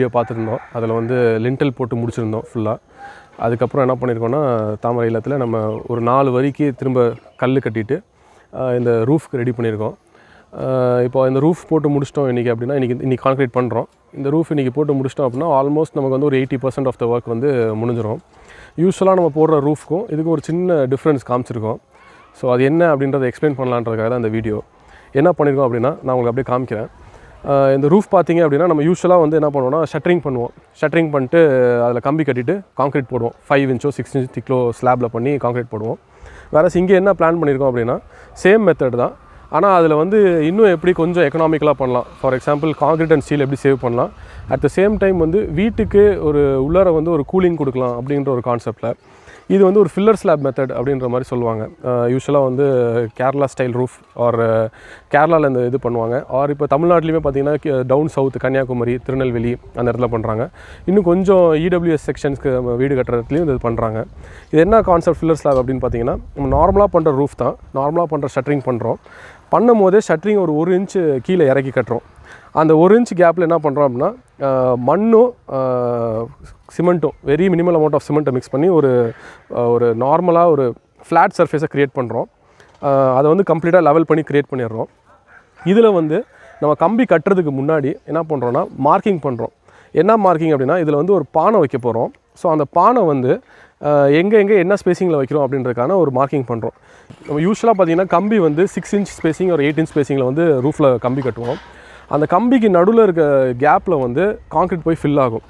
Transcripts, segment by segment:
Video பார்த்துருந்தோம். அதில் வந்து லிண்டல் போட்டு முடிச்சிருந்தோம் ஃபுல்லாக அதுக்கப்புறம் என்ன பண்ணியிருக்கோன்னா தாமரை இல்லத்தில் நம்ம ஒரு நாலு வரிக்கு திரும்ப கல் கட்டிட்டு இந்த ரூஃப்க்கு ரெடி பண்ணியிருக்கோம் இப்போ இந்த ரூஃப் போட்டு முடிச்சிட்டோம் இன்றைக்கி அப்படின்னா இன்றைக்கி இன்றைக்கி கான்க்ரீட் பண்ணுறோம் இந்த ரூஃப் இன்றைக்கி போட்டு முடிச்சிட்டோம் அப்படின்னா ஆல்மோஸ்ட் நமக்கு வந்து ஒரு eighty percent of the work வந்து முடிஞ்சிடும் யூஸ்வலாக நம்ம போடுற ரூஃப்க்கும் இதுக்கு ஒரு சின்ன டிஃப்ரென்ஸ் காமிச்சிருக்கோம். ஸோ அது என்ன அப்படின்றத எக்ஸ்பிளைன் பண்ணலான்றதுக்காக தான் இந்த வீடியோ என்ன பண்ணியிருக்கோம் அப்படின்னா நான் உங்களுக்கு அப்படியே காமிக்கிறேன். இந்த ரூஃப் பார்த்தீங்க அப்படின்னா நம்ம யூஸ்வலாக வந்து என்ன பண்ணுவோம்னா ஷட்டரிங் பண்ணுவோம். ஷட்டரிங் பண்ணிட்டு அதில் கம்பி கட்டிட்டு கான்க்ரீட் போடுவோம். ஃபைவ் இன்ச்சோ சிக்ஸ் இன்ச் திக்லோ ஸ்லாப்பில் பண்ணி கான்க்ரீட் போடுவோம். வேறு இங்கே என்ன பிளான் பண்ணியிருக்கோம் அப்படின்னா சேம் மெத்தட் தான். ஆனால் அதில் வந்து இன்னும் எப்படி கொஞ்சம் எக்கனாமிக்கலாக பண்ணலாம். For example concrete and steel எப்படி சேவ் பண்ணலாம். அட் த சேம் டைம் வந்து வீட்டுக்கு ஒரு உள்ளார வந்து ஒரு கூலிங் கொடுக்கலாம் அப்படின்ற ஒரு கான்செப்டில் இது வந்து ஒரு ஃபில்லர் ஸ்லாப் மெத்தட் அப்படின்ற மாதிரி சொல்லுவாங்க. யூஸ்வலாக வந்து கேரளா ஸ்டைல் ரூஃப் ஆர் கேரளாவில் இந்த இது பண்ணுவாங்க. ஆர் இப்போ தமிழ்நாட்டிலையுமே பார்த்தீங்கன்னா டவுன் சவுத் கன்னியாகுமரி திருநெல்வேலி அந்த இடத்துல பண்ணுறாங்க இன்னும் கொஞ்சம் இடபிள்யூஎஸ் செக்ஷன்ஸ்க்கு வீடு கட்டுறதுலையும் இது பண்ணுறாங்க இது என்ன கான்செப்ட் ஃபில்லர் ஸ்லாப் அப்படின்னு பார்த்தீங்கன்னா நம்ம நார்மலாக பண்ணுற ரூஃப் தான். நார்மலாக பண்ணுற ஷட்டரிங் பண்ணுறோம் பண்ணும் போதே ஷட்டரிங் ஒரு ஒரு இன்ச்சு கீழே இறக்கி கட்டுறோம். அந்த ஒரு இன்ச் கேப்பில் என்ன பண்ணுறோம் அப்படின்னா மண்ணும் சிமெண்ட்டும் வெரி மினிமல் அமௌண்ட் ஆஃப் சிமெண்ட்டை மிக்ஸ் பண்ணி ஒரு ஒரு நார்மலாக ஒரு ஃப்ளாட் சர்ஃபேஸை க்ரியேட் பண்ணுறோம் அதை வந்து கம்ப்ளீட்டாக லெவல் பண்ணி க்ரியேட் பண்ணிடுறோம். இதில் வந்து நம்ம கம்பி கட்டுறதுக்கு முன்னாடி என்ன பண்ணுறோன்னா மார்க்கிங் பண்ணுறோம் என்ன மார்க்கிங் அப்படின்னா இதில் வந்து ஒரு பானை வைக்க போகிறோம் ஸோ அந்த பானை வந்து எங்கே எங்கே என்ன ஸ்பேசிங்கில் வைக்கிறோம் அப்படின்றதுக்கான ஒரு மார்க்கிங் பண்ணுறோம் நம்ம யூஸ்வலாக பார்த்தீங்கன்னா கம்பி வந்து சிக்ஸ் இன்ச் ஸ்பேசிங் ஒரு எயிட் இன்ச் ஸ்பேசிங்கில் வந்து ரூஃபில் கம்பி கட்டுவோம். அந்த கம்பிக்கு நடுவில் இருக்க கேப்பில் வந்து கான்க்ரீட் போய் ஃபில் ஆகும்.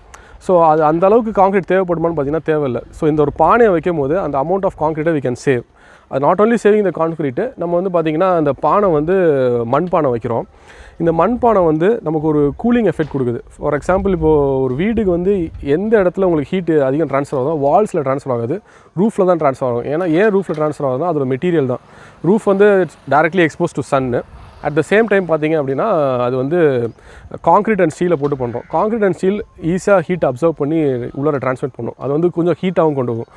ஸோ அது அந்த அளவுக்கு கான்க்ரீட் தேவைப்படுமான்னு பார்த்தீங்கன்னா தேவையில்லை. ஸோ இந்த ஒரு பானையை வைக்கும் போது அந்த அமௌண்ட் ஆஃப் காங்க்ரீட்டை வி கேன் சேவ் அது not only saving the concrete நம்ம வந்து பார்த்திங்கன்னா அந்த பானை வந்து மண் பானை வைக்கிறோம். இந்த மண் பானை வந்து நமக்கு ஒரு கூலிங் எஃபெக்ட் கொடுக்குது. ஃபார் எக்ஸாம்பிள் இப்போது ஒரு வீட்டுக்கு வந்து எந்த இடத்துல உங்களுக்கு ஹீட்டு அதிகம் ட்ரான்ஸ்ஃபர் ஆகுதோ வால்ஸில் ட்ரான்ஸ்ஃபர் ஆகாது. ரூஃபில் தான் ட்ரான்ஸ்ஃபர் ஆகும். ஏன்னா ஏன் ரூஃபில் ட்ரான்ஸ்ஃபர் ஆகுதுன்னா அதோட மெட்டீரியல் தான். ரூஃப் வந்து directly expose to sun at the same time பார்த்தீங்க அப்படின்னா அது வந்து கான்க்ரீட் அண்ட் ஸ்டீலை போட்டு பண்ணுறோம் காங்க்ரீட் அண்ட் ஸ்டீல் ஈஸியாக ஹீட் அப்சர்வ் பண்ணி உள்ளார டிரான்ஸ்மிட் பண்ணும். அது வந்து கொஞ்சம் ஹீட்டாகவும் கொண்டு போகும்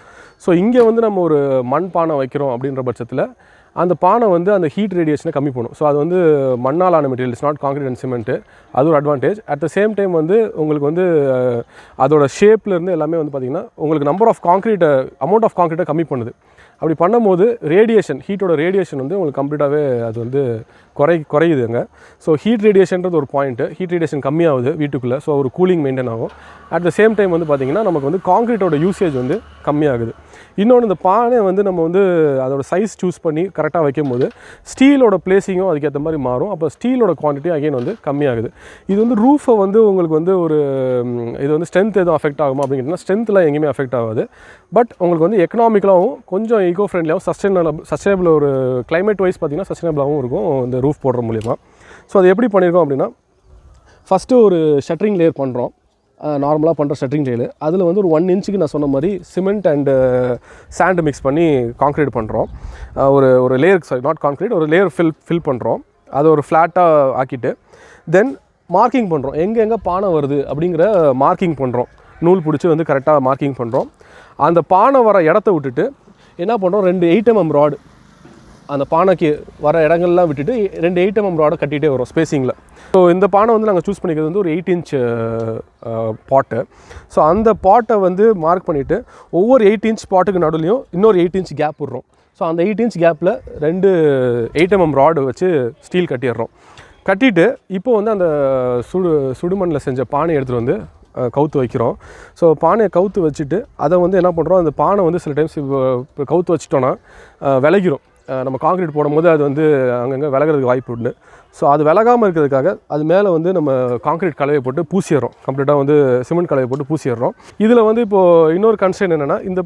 ஸோ இங்கே வந்து நம்ம ஒரு மண் பானை வைக்கிறோம் அப்படின்ற பட்சத்தில் அந்த பானை வந்து அந்த ஹீட் ரேடியேஷனை கம்மி பண்ணும். ஸோ அது வந்து மண்ணால் ஆன material it's not concrete and cement அது ஒரு advantage at the same time வந்து உங்களுக்கு வந்து அதோட ஷேப்லேருந்து எல்லாமே வந்து பார்த்திங்கன்னா உங்களுக்கு நம்பர் ஆஃப் காங்க்ரீட்டை அமௌண்ட் ஆஃப் காங்க்ரீட்டை கம்மி பண்ணுது. அப்படி பண்ணும்போது ரேடியேஷன் ஹீட்டோட ரேடியேஷன் வந்து உங்களுக்கு கம்ப்ளீட்டாகவே அது வந்து குறை குறையுதுங்க. ஸோ ஹீட் ரேடியேஷன்றது ஒரு பாயிண்ட்டு ஹீட் ரேடியேஷன் கம்மியாகுது வீட்டுக்குள்ளே ஸோ ஒரு கூலிங் மெயின்டைன் ஆகும். அட் த சேம் டைம் வந்து பார்த்திங்கன்னா நமக்கு வந்து கான்க்ரீட்டோட யூசேஜ் வந்து கம்மியாகுது. இன்னொன்று இந்த பானை வந்து நம்ம வந்து அதோட சைஸ் சூஸ் பண்ணி கரெக்டாக வைக்கும் போது ஸ்டீலோட பிளேஸிங்கும் அதுக்கேற்ற மாதிரி மாறும். அப்போ ஸ்டீலோட குவான்டிட்டி அகைன் வந்து கம்மியாகுது. இது வந்து ரூஃபை வந்து உங்களுக்கு வந்து ஒரு இது வந்து ஸ்ட்ரென்த் எதுவும் அஃபெக்ட் ஆகுமா அப்படிங்கிறதுனா ஸ்ட்ரென்த்தில் எங்கேயுமே அஃபெக்ட் ஆகாது. பட் உங்களுக்கு வந்து எக்கனாமிக்கலாகவும் கொஞ்சம் ஈகோ ஃப்ரெண்ட்லியாகவும் சஸ்டைனபிள் சஸ்டைனபிள் ஒரு கிளைமேட் வைஸ் பார்த்தீங்கன்னா சஸ்டைனபிளாகவும் இருக்கும். இந்த ரூஃப் போடுற மூலியமாக ஸோ அது எப்படி பண்ணியிருக்கோம் அப்படின்னா ஃபஸ்ட்டு ஒரு ஷட்டரிங் லேயர் பண்ணுறோம் நார்மலாக பண்ணுற ஷட்டரிங் லேயர் அதில் வந்து ஒரு ஒன் இன்ச்சுக்கு நான் சொன்ன மாதிரி சிமெண்ட் அண்டு சாண்டு மிக்ஸ் பண்ணி கான்க்ரீட் பண்ணுறோம் ஒரு ஒரு லேயர் சாரி நாட் கான்க்ரீட் ஒரு லேயர் ஃபில் ஃபில் பண்ணுறோம் அதை ஒரு ஃப்ளாட்டாக ஆக்கிட்டு தென் மார்க்கிங் பண்ணுறோம் எங்கெங்கே பானை வருது அப்படிங்கிற மார்க்கிங் பண்ணுறோம் நூல் பிடிச்சி வந்து கரெக்டாக மார்க்கிங் பண்ணுறோம் அந்த பானை வர இடத்த விட்டுட்டு என்ன பண்ணுறோம் ரெண்டு எயிட் எம்எம் ராடு அந்த பானைக்கு வர இடங்கள்லாம் விட்டுட்டு ரெண்டு எயிட் எம்எம் ராடை கட்டிகிட்டே வரும் ஸ்பேசிங்கில் ஸோ இந்த பானை வந்து நாங்கள் சூஸ் பண்ணிக்கிறது வந்து ஒரு எயிட் இன்ச் பாட்டு. ஸோ அந்த பாட்டை வந்து மார்க் பண்ணிவிட்டு ஒவ்வொரு எயிட் இன்ச் பாட்டுக்கு நடுவுலையும் இன்னொரு எயிட் இன்ச் கேப் விடுறோம். ஸோ அந்த எயிட் இன்ச் கேப்பில் ரெண்டு எயிட் எம்எம் ராடு வச்சு ஸ்டீல் கட்டிடுறோம். கட்டிட்டு இப்போ வந்து அந்த சுடு சுடுமண்ணில் செஞ்ச பானை எடுத்துகிட்டு வந்து கவுத்து வைக்கிறோம். ஸோ பானையை கவுத்து வச்சுட்டு அதை வந்து என்ன பண்ணுறோம் அந்த பானை வந்து சில டைம்ஸ் இப்போ கவுத்து வச்சிட்டோன்னா அஹ், விலகிரும் நம்ம கான்க்ரீட் போடும்போது அது வந்து அங்கங்கே விலகிறதுக்கு வாய்ப்பு உண்டு. ஸோ அது விலகாமல் இருக்கிறதுக்காக அது மேலே வந்து நம்ம கான்க்ரீட் கலவையை போட்டு பூசிடுறோம். கம்ப்ளீட்டாக வந்து சிமெண்ட் கலவையை போட்டு பூசிடுறோம். இதில் வந்து இப்போது இன்னொரு கன்ஸ்டன் என்னென்னா இந்த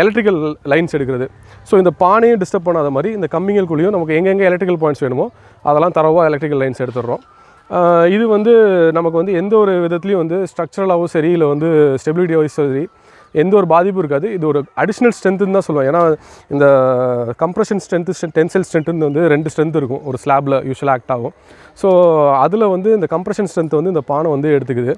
எலக்ட்ரிக்கல் லைன்ஸ் எடுக்கிறது. ஸோ இந்த பானையும் டிஸ்டர்ப் பண்ணாத மாதிரி இந்த கம்பிங்களுக்குள்ளேயும் நமக்கு எங்கெங்கே எலக்ட்ரிக்கல் பாயிண்ட்ஸ் வேணுமோ அதெல்லாம் தரவாக எலக்ட்ரிக்கல் லைன்ஸ் எடுத்துடுறோம். இது வந்து நமக்கு வந்து எந்த ஒரு விதத்துலையும் வந்து ஸ்ட்ரக்சரலாகவும் சரி இல்லை வந்து ஸ்டெபிலிட்டி வைஸ் சரி எந்த ஒரு பாதிப்பும் இருக்காது. இது ஒரு அடிஷ்னல் ஸ்ட்ரென்த்துன்னு தான் சொல்லுவேன் ஏன்னா இந்த கம்ப்ரெஷன் ஸ்ட்ரென்த்து டென்சைல் ஸ்ட்ரென்த்துன்னு வந்து ரெண்டு ஸ்ட்ரென்த் இருக்கும். ஒரு ஸ்லாபில் யூஸ்வலாக ஆக்ட் ஆகும். ஸோ அதில் வந்து இந்த கம்ப்ரெஷன் ஸ்ட்ரென்த் வந்து இந்த பானை வந்து எடுத்துக்குது.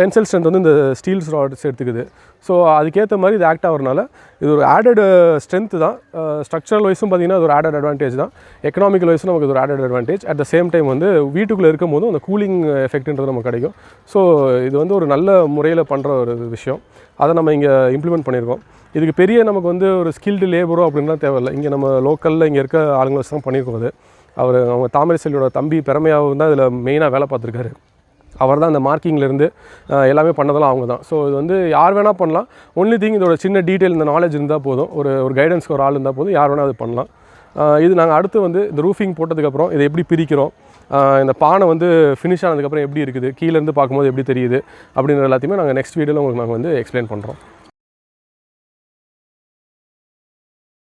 டென்சைல் ஸ்ட்ரென்த் வந்து இந்த ஸ்டீல்ஸ் ராட்ஸ் எடுத்துக்குது. ஸோ அதுக்கேற்ற மாதிரி இது ஆக்ட் ஆகிறனால இது ஒரு ஆடட் ஸ்ட்ரென்த்து uh, தான். Uh, ஸ்ட்ரக்சரல் வைஸும் பார்த்தீங்கன்னா அது ஒரு ஆடட் அட்வான்டேஜ் தான். எக்கனாமிக்கல் வைஸும் நமக்கு இது ஒரு added advantage at the same time வந்து வீட்டுக்குள்ளே இருக்கும் போதும் அந்த கூலிங் எஃபெக்ட்ன்றது நமக்கு கிடைக்கும். ஸோ இது வந்து ஒரு நல்ல முறையில் பண்ணுற ஒரு விஷயம். அதை நம்ம இங்கே இம்ப்ளிமெண்ட் பண்ணியிருக்கோம் இதுக்கு பெரிய நமக்கு வந்து ஒரு ஸ்கில்டு லேபரோ அப்படின்லாம் தேவையில்லை. இங்கே நம்ம லோக்கலில் இங்கே இருக்க ஆளுங்களை தான் பண்ணியிருக்கோம் அது. அவர் அவங்க தாமரை செல்வியோட தம்பி பெருமையாகவும் தான் இதில் மெயினாக வேலை பார்த்துருக்காரு. அவர் தான் அந்த மார்க்கிங்லேருந்து எல்லாமே பண்ணதெல்லாம் அவங்க தான் ஸோ இது வந்து யார் வேணால் பண்ணலாம். ஒன்லி திங் இதோட சின்ன டீட்டெயில் இந்த நாலேஜ் இருந்தால் போதும். ஒரு ஒரு கைடன்ஸ்க்கு ஒரு ஆள் இருந்தால் போதும். யார் வேணால் அது பண்ணலாம். இது நாங்கள் அடுத்து வந்து இந்த ரூஃபிங் போட்டதுக்கப்புறம் இதை எப்படி பிரிக்கிறோம்? இந்த பானை வந்து ஃபினிஷ் ஆனதுக்கப்புறம் எப்படி இருக்குது? கீழேருந்து பார்க்கும்போது எப்படி தெரியுது? அப்படின்ற எல்லாத்தையுமே நாங்கள் நெக்ஸ்ட் வீடியோவில் உங்களுக்கு நாங்கள் வந்து எக்ஸ்பிளைன் பண்ணுறோம்